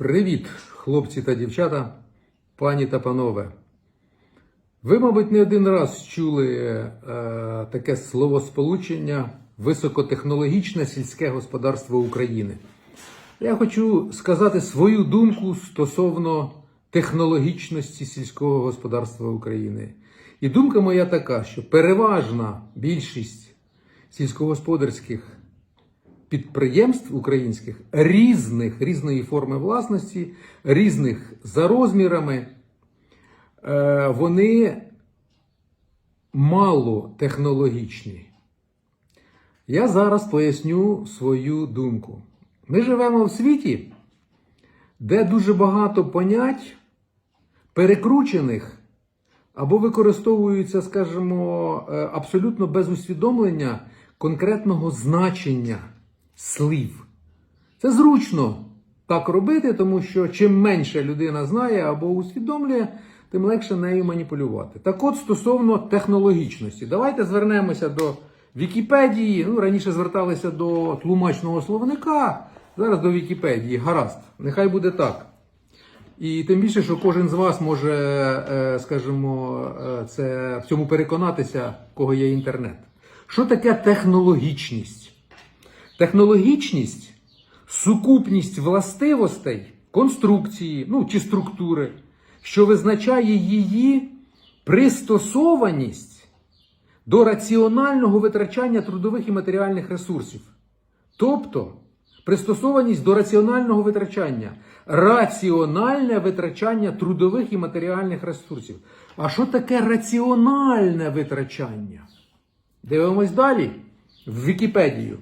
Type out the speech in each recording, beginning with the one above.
Привіт, хлопці та дівчата, пані та панове. Ви, мабуть, не один раз чули е, таке словосполучення високотехнологічне сільське господарство України. Я хочу сказати свою думку стосовно технологічності сільського господарства України. І думка моя така, що переважна більшість сільськогосподарських підприємств українських різних, різної форми власності, різних за розмірами, е, вони мало технологічні. Я зараз поясню свою думку. Ми живемо в світі, де дуже багато понять перекручених або використовуються, скажімо, е, абсолютно без усвідомлення конкретного значення слів. Це зручно так робити, тому що чим менше людина знає або усвідомлює, тим легше нею маніпулювати. Так от стосовно технологічності, давайте звернемося до Вікіпедії. Ну, раніше зверталися до тлумачного словника, зараз до Вікіпедії. Гаразд, нехай буде так. І тим більше, що кожен з вас може, е, скажімо, е, це в цьому переконатися, в кого є інтернет. Що таке технологічність? Технологічність сукупність властивостей конструкції ну, чи структури, що визначає її пристосованість до раціонального витрачання трудових і матеріальних ресурсів. Тобто пристосованість до раціонального витрачання, раціональне витрачання трудових і матеріальних ресурсів. А що таке раціональне витрачання? Дивимось далі в Вікіпедію.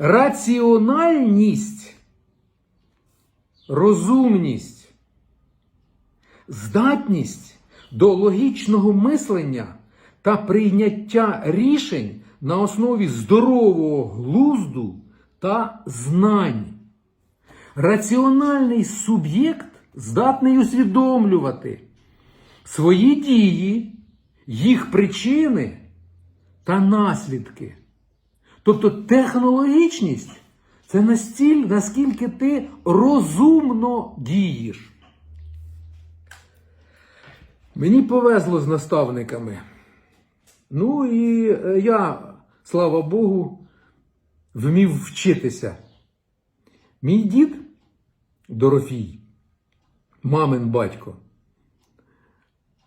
Раціональність, розумність, здатність до логічного мислення та прийняття рішень на основі здорового глузду та знань. Раціональний суб'єкт здатний усвідомлювати свої дії, їх причини та наслідки. Тобто технологічність це настіль, наскільки ти розумно дієш. Мені повезло з наставниками. Ну і е, я, слава Богу, вмів вчитися. Мій дід Дорофій, мамин батько,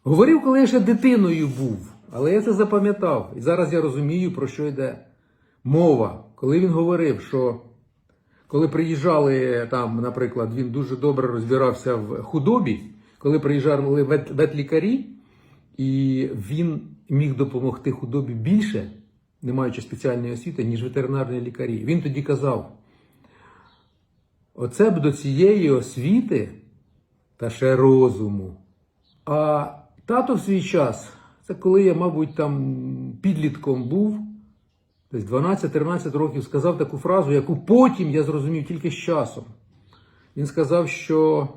говорив, коли я ще дитиною був, але я це запам'ятав. І зараз я розумію, про що йде мова. Коли він говорив, що коли приїжджали там, наприклад, він дуже добре розбирався в худобі, коли приїжджали вет- ветлікарі, і він міг допомогти худобі більше, не маючи спеціальної освіти, ніж ветеринарні лікарі. Він тоді казав: оце б до цієї освіти та ще розуму. А тато в свій час, це коли я, мабуть, там підлітком був, десь 12-13 років, сказав таку фразу, яку потім я зрозумів тільки з часом. Він сказав, що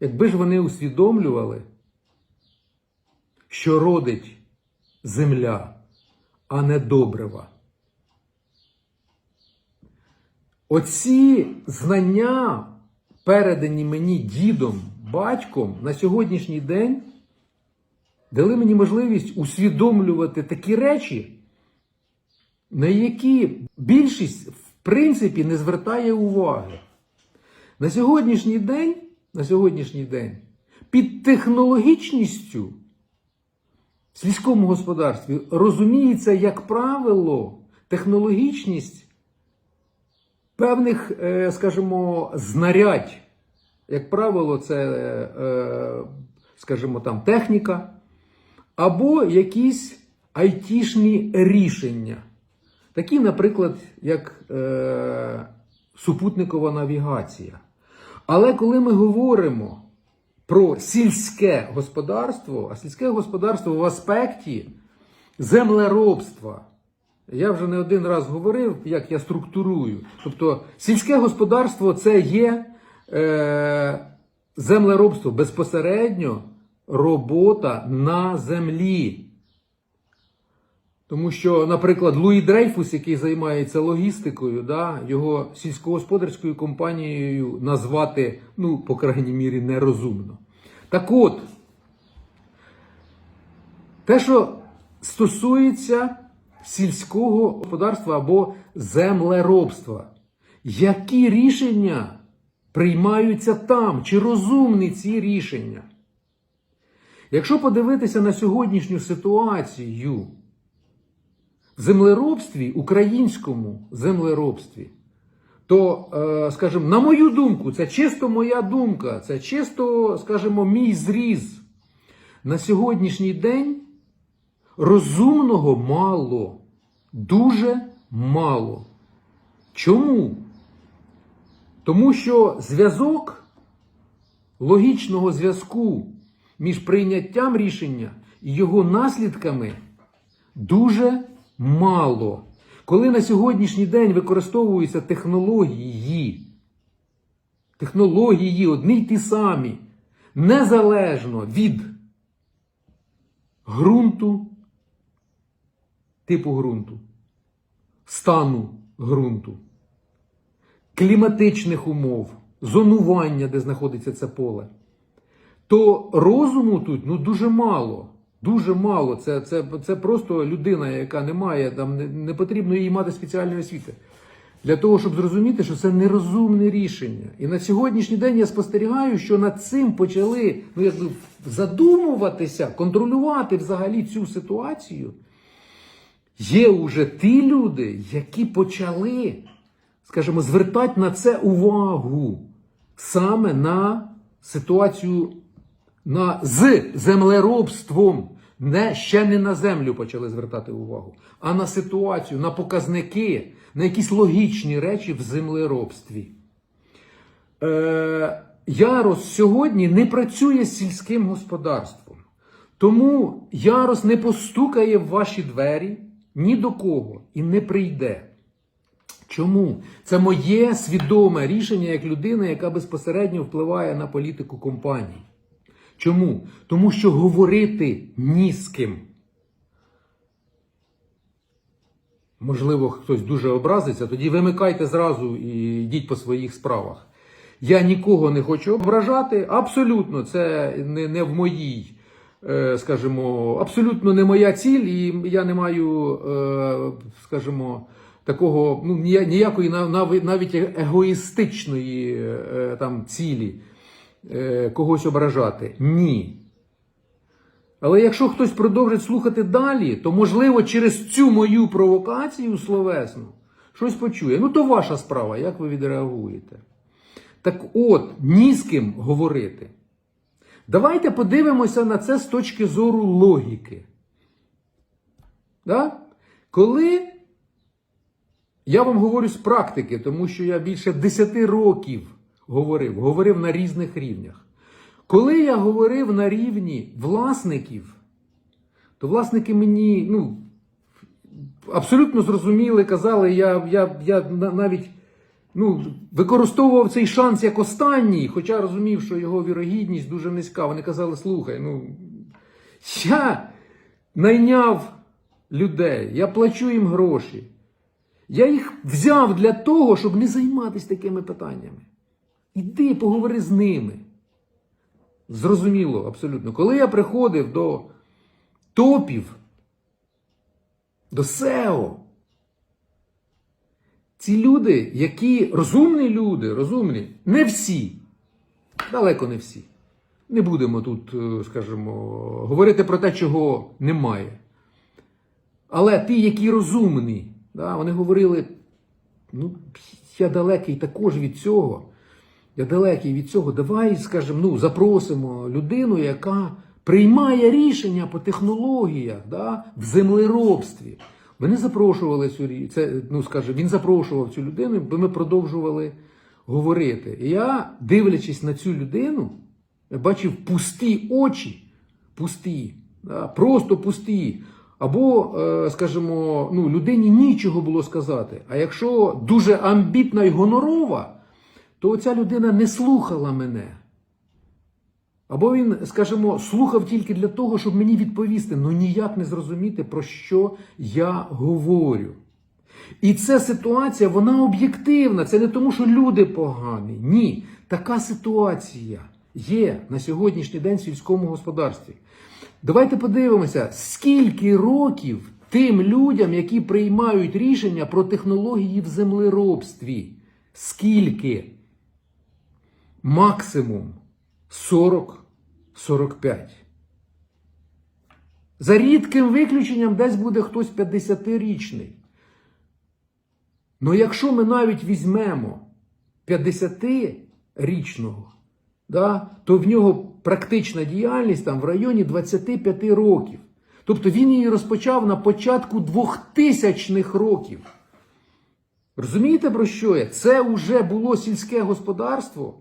якби ж вони усвідомлювали, що родить земля, а не добрива. Оці знання, передані мені дідом, батьком, на сьогоднішній день дали мені можливість усвідомлювати такі речі, на які більшість, в принципі, не звертає уваги. На сьогоднішній день, на сьогоднішній день під технологічністю в сільському господарстві розуміється, як правило, технологічність певних, е, скажімо, знарядь. Як правило, це, е, скажімо, там техніка, або якісь айтішні рішення. Такі, наприклад, як е, супутникова навігація. Але коли ми говоримо про сільське господарство, а сільське господарство в аспекті землеробства, я вже не один раз говорив, як я структурую. Тобто сільське господарство це є е, землеробство безпосередньо робота на землі. Тому що, наприклад, Луї Дрейфус, який займається логістикою, да, його сільськогосподарською компанією назвати, ну, по крайній мірі, нерозумно. Так от, те, що стосується сільського господарства або землеробства, які рішення приймаються там? Чи розумні ці рішення? Якщо подивитися на сьогоднішню ситуацію землеробстві, українському землеробстві, то, е, скажімо, на мою думку, це чисто моя думка, це чисто, скажімо, мій зріз. На сьогоднішній день розумного мало, дуже мало. Чому? Тому що зв'язок логічного зв'язку між прийняттям рішення і його наслідками дуже мало. Коли на сьогоднішній день використовуються технології, технології одні й ті самі, незалежно від ґрунту, типу ґрунту, стану ґрунту, кліматичних умов, зонування, де знаходиться це поле, то розуму тут ну, дуже мало. Дуже мало. Це, це, це просто людина, яка не має, там не, не потрібно їй мати спеціальної освіти. Для того, щоб зрозуміти, що це нерозумне рішення. І на сьогоднішній день я спостерігаю, що над цим почали ну, якби, задумуватися, контролювати взагалі цю ситуацію. Є вже ті люди, які почали, скажімо, звертати на це увагу саме на ситуацію на, з землеробством. Не, ще не на землю почали звертати увагу, а на ситуацію, на показники, на якісь логічні речі в землеробстві. Е, Ярос сьогодні не працює з сільським господарством. Тому Ярос не постукає в ваші двері ні до кого і не прийде. Чому? Це моє свідоме рішення як людина, яка безпосередньо впливає на політику компаній. Чому? Тому що говорити ні з ким. Можливо, хтось дуже образиться, тоді вимикайте зразу і йдіть по своїх справах. Я нікого не хочу ображати. Абсолютно, це не, не в моїй, е, скажімо, абсолютно не моя ціль, і я не маю, е, скажімо, такого, ну, ніякої нав- нав- навіть егоїстичної е, там цілі е, когось ображати. Ні. Але якщо хтось продовжить слухати далі, то можливо через цю мою провокацію словесну щось почує. Ну, то ваша справа, як ви відреагуєте. Так от, ні з ким говорити. Давайте подивимося на це з точки зору логіки. Да? Коли я вам говорю з практики, тому що я більше 10 років говорив, говорив на різних рівнях. Коли я говорив на рівні власників, то власники мені ну, абсолютно зрозуміли, казали, я, я, я навіть ну, використовував цей шанс як останній, хоча розумів, що його вірогідність дуже низька. Вони казали, слухай, ну, я найняв людей, я плачу їм гроші. Я їх взяв для того, щоб не займатися такими питаннями. Іди, поговори з ними. Зрозуміло, абсолютно. Коли я приходив до топів, до SEO, ці люди, які розумні люди, розумні, не всі, далеко не всі. Не будемо тут, е, скажімо, говорити про те, чого немає. Але ті, які розумні, да, вони говорили, ну, я далекий також від цього. Я далекий від цього. Давай, скажімо, ну, запросимо людину, яка приймає рішення по технологіях да, в землеробстві. Ми не запрошували цю це, ну, скажімо, він запрошував цю людину, бо ми продовжували говорити. І я, дивлячись на цю людину, я бачив пусті очі, пусті, да, просто пусті. Або, е, скажімо, ну, людині нічого було сказати. А якщо дуже амбітна і гонорова, то ця людина не слухала мене. Або він, скажімо, слухав тільки для того, щоб мені відповісти, ну ніяк не зрозуміти, про що я говорю. І ця ситуація, вона об'єктивна. Це не тому, що люди погані. Ні. Така ситуація є на сьогоднішній день в сільському господарстві. Давайте подивимося, скільки років тим людям, які приймають рішення про технології в землеробстві. Скільки? Максимум 40-45. За рідким виключенням десь буде хтось 50-річний. Ну якщо ми навіть візьмемо 50-річного, да, то в нього практична діяльність там в районі 25 років. Тобто він її розпочав на початку 2000-х років. Розумієте, про що я? Це вже було сільське господарство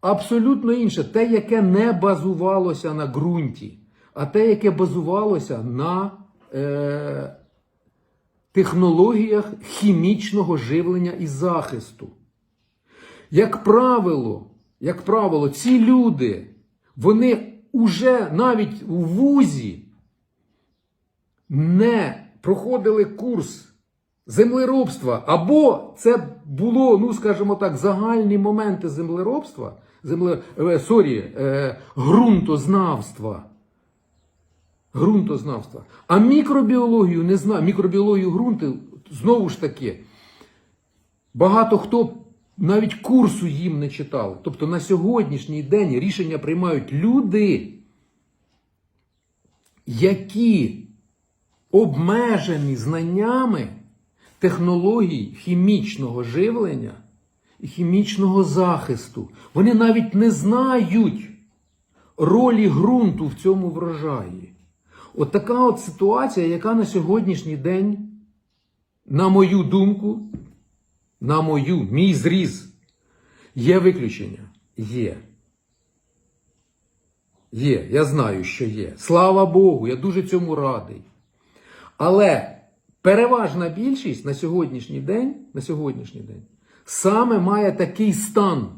абсолютно інше. Те, яке не базувалося на ґрунті, а те, яке базувалося на е, технологіях хімічного живлення і захисту. Як правило, як правило, ці люди, вони уже навіть у вузі не проходили курс землеробства, або це було, ну скажімо так, загальні моменти землеробства, земле, е, сорі, е, ґрунтознавства. Ґрунтознавства. А мікробіологію не знаю, мікробіологію ґрунту, знову ж таки, багато хто навіть курсу їм не читали. Тобто на сьогоднішній день рішення приймають люди, які обмежені знаннями технологій хімічного живлення хімічного захисту. Вони навіть не знають ролі ґрунту в цьому врожаї. От така от ситуація, яка на сьогоднішній день, на мою думку, на мою, мій зріз, є виключення. Є. Є, я знаю, що є. Слава Богу, я дуже цьому радий. Але переважна більшість на сьогоднішній день, на сьогоднішній день саме має такий стан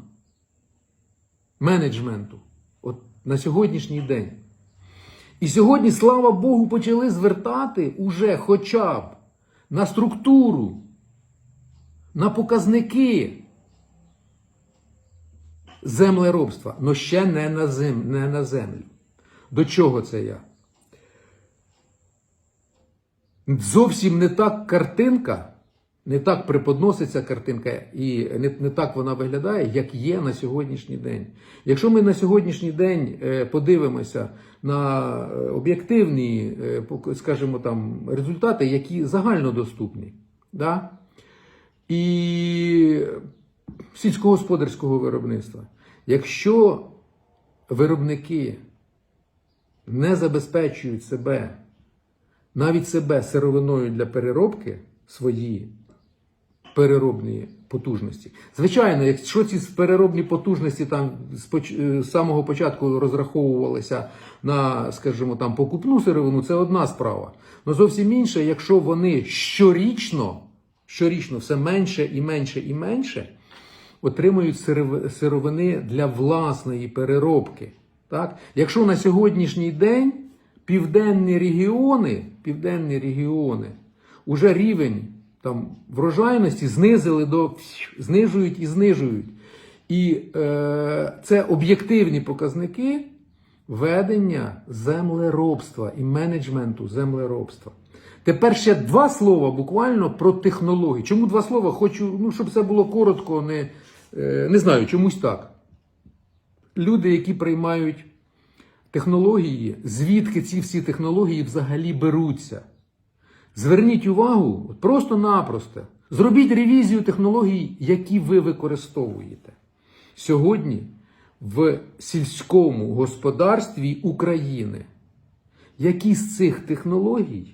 менеджменту. От на сьогоднішній день. І сьогодні, слава Богу, почали звертати уже хоча б на структуру, на показники землеробства, але ще не на, зем, не на землю. До чого це я? Зовсім не так картинка, не так преподноситься картинка, і не, не так вона виглядає, як є на сьогоднішній день. Якщо ми на сьогоднішній день е, подивимося на е, об'єктивні, е, скажімо там, результати, які загальнодоступні, да? і сільськогосподарського виробництва, якщо виробники не забезпечують себе навіть себе сировиною для переробки свої переробні потужності. Звичайно, якщо ці переробні потужності там е, з самого початку розраховувалися на, скажімо, там покупну сировину, це одна справа. Але зовсім інша, якщо вони щорічно, щорічно все менше і менше і менше отримують сиров- сировини для власної переробки. Так? Якщо на сьогоднішній день південні регіони, південні регіони уже рівень там, врожайності знизили до знижують і знижують. І е, це об'єктивні показники ведення землеробства і менеджменту землеробства. Тепер ще два слова буквально про технології. Чому два слова? Хочу, ну, щоб це було коротко, не, е, не знаю, чомусь так. Люди, які приймають технології, звідки ці всі технології взагалі беруться. Зверніть увагу просто-напросто. Зробіть ревізію технологій, які ви використовуєте. Сьогодні в сільському господарстві України. Які з цих технологій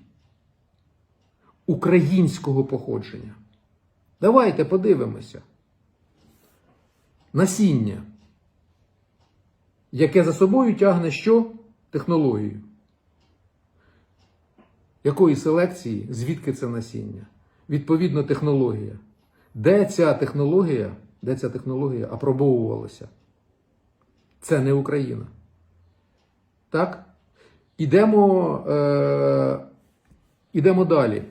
українського походження? Давайте подивимося. Насіння яке за собою тягне що? Технологію. Якої селекції, звідки це насіння? Відповідно, технологія. Де ця технологія, де ця технологія апробовувалася? Це не Україна. Так? Ідемо, е, ідемо далі.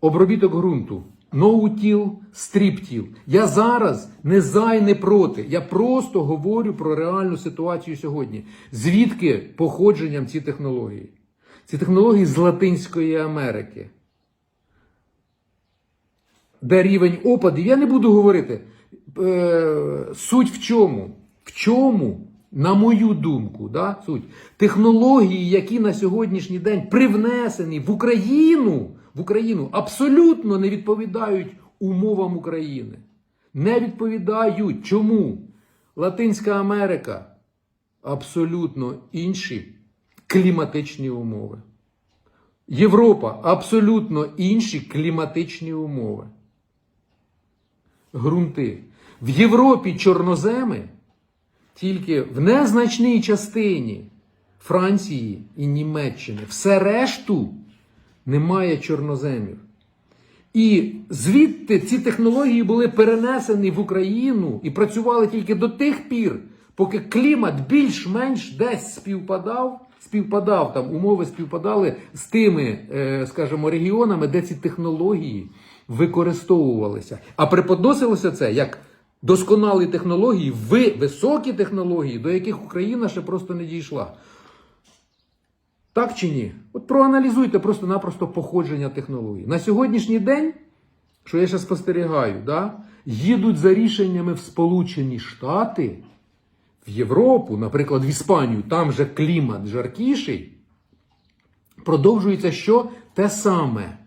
Обробіток ґрунту. Ноутіл, стріптіл. Я зараз не за і не проти. Я просто говорю про реальну ситуацію сьогодні. Звідки походженням ці технології? Ці технології з Латинської Америки. Де рівень опадів, я не буду говорити. Е, суть в чому? В чому, на мою думку, да, суть технології, які на сьогоднішній день привнесені в Україну, в Україну абсолютно не відповідають умовам України. Не відповідають. Чому? Латинська Америка абсолютно інші кліматичні умови. Європа абсолютно інші кліматичні умови. Грунти. В Європі чорноземи тільки в незначній частині Франції і Німеччини. Все решту немає чорноземів. І звідти ці технології були перенесені в Україну і працювали тільки до тих пір, поки клімат більш-менш десь співпадав, співпадав там, умови співпадали з тими, е, скажімо, регіонами, де ці технології використовувалися. А преподносилося це як досконалі технології, високі технології, до яких Україна ще просто не дійшла. Так чи ні? От проаналізуйте просто-напросто походження технологій. На сьогоднішній день, що я ще спостерігаю, да, їдуть за рішеннями в Сполучені Штати, в Європу, наприклад, в Іспанію, там же клімат жаркіший. Продовжується що? Те саме.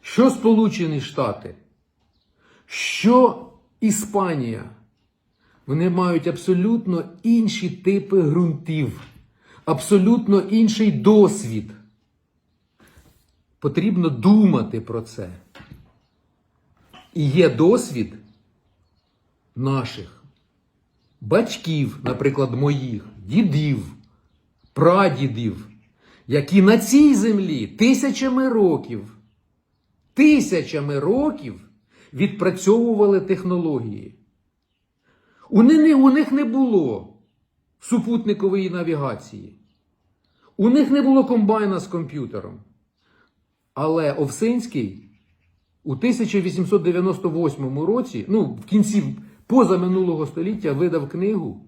Що Сполучені Штати? Що Іспанія? Вони мають абсолютно інші типи ґрунтів, абсолютно інший досвід. Потрібно думати про це. І є досвід наших батьків, наприклад, моїх, дідів, прадідів, які на цій землі тисячами років, тисячами років відпрацьовували технології. У них, у них не було супутникової навігації. У них не було комбайна з комп'ютером. Але Овсинський у 1898 році, ну, в кінці позаминулого століття, видав книгу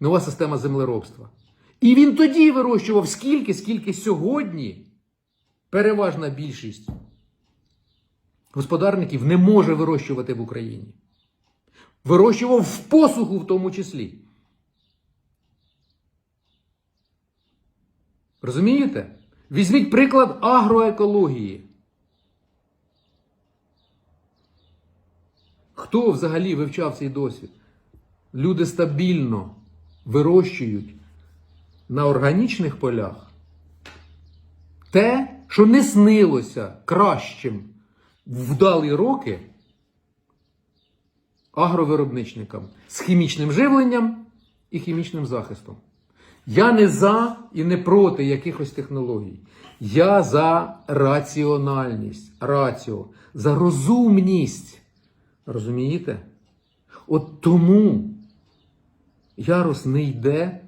Нова система землеробства. І він тоді вирощував скільки, скільки сьогодні переважна більшість господарників не може вирощувати в Україні. Вирощував в посуху в тому числі. Розумієте? Візьміть приклад агроекології. Хто взагалі вивчав цей досвід? Люди стабільно вирощують на органічних полях те, що не снилося кращим вдалі роки агровиробничникам з хімічним живленням і хімічним захистом. Я не за і не проти якихось технологій. Я за раціональність, раціо, за розумність. Розумієте? От тому ярус не йде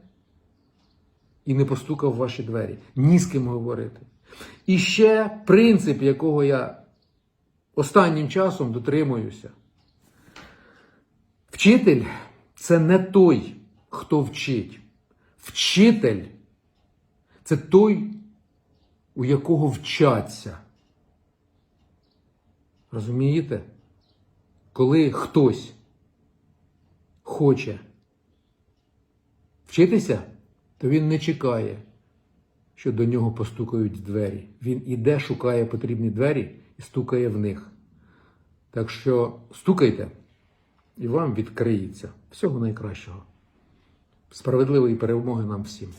і не постукав в ваші двері. Ні з ким говорити. І ще принцип, якого я останнім часом дотримуюся. Вчитель це не той, хто вчить. Вчитель це той, у якого вчаться. Розумієте? Коли хтось хоче вчитися, то він не чекає, що до нього постукають двері. Він іде, шукає потрібні двері і стукає в них. Так що стукайте, і вам відкриється. Всього найкращого. Справедливої перемоги нам всім.